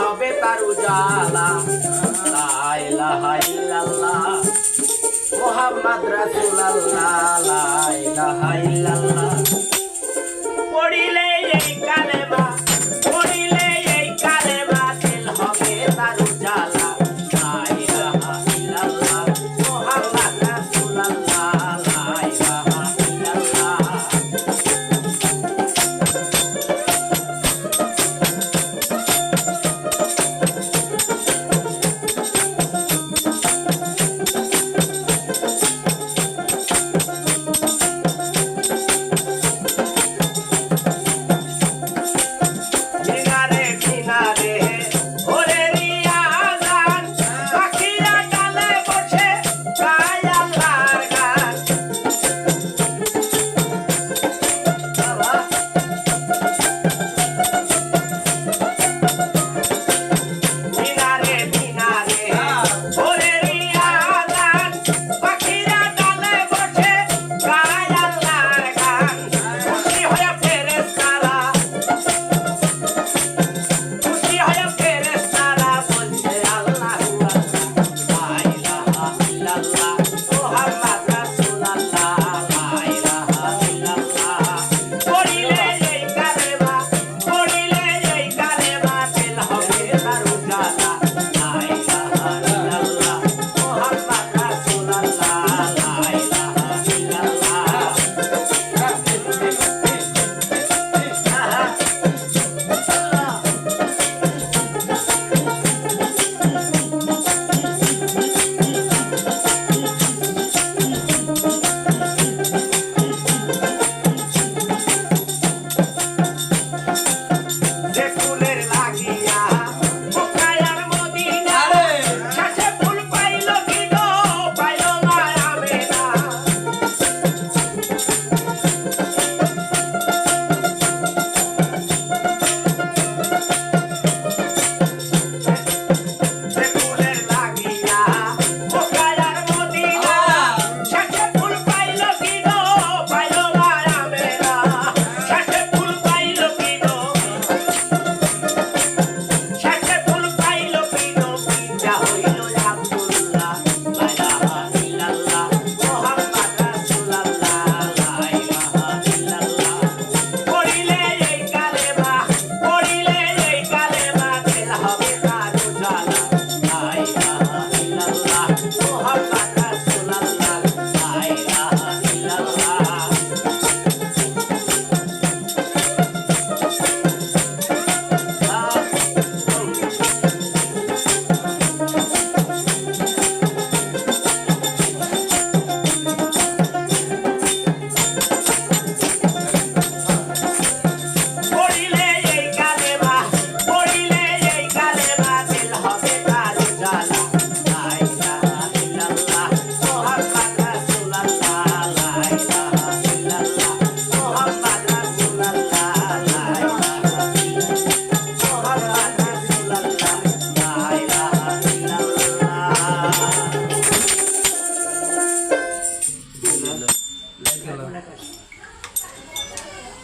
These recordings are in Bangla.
হবে তার উজালা। লাইলাহা ইল্লাল্লাহ মোহাম্মদ রাসূলুল্লাহ লাইলাহা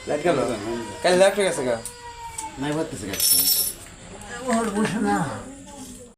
লাইট গেল কাল লাইট গেছে গা। নাই বাড়তেছে গেছে ওর বসে না।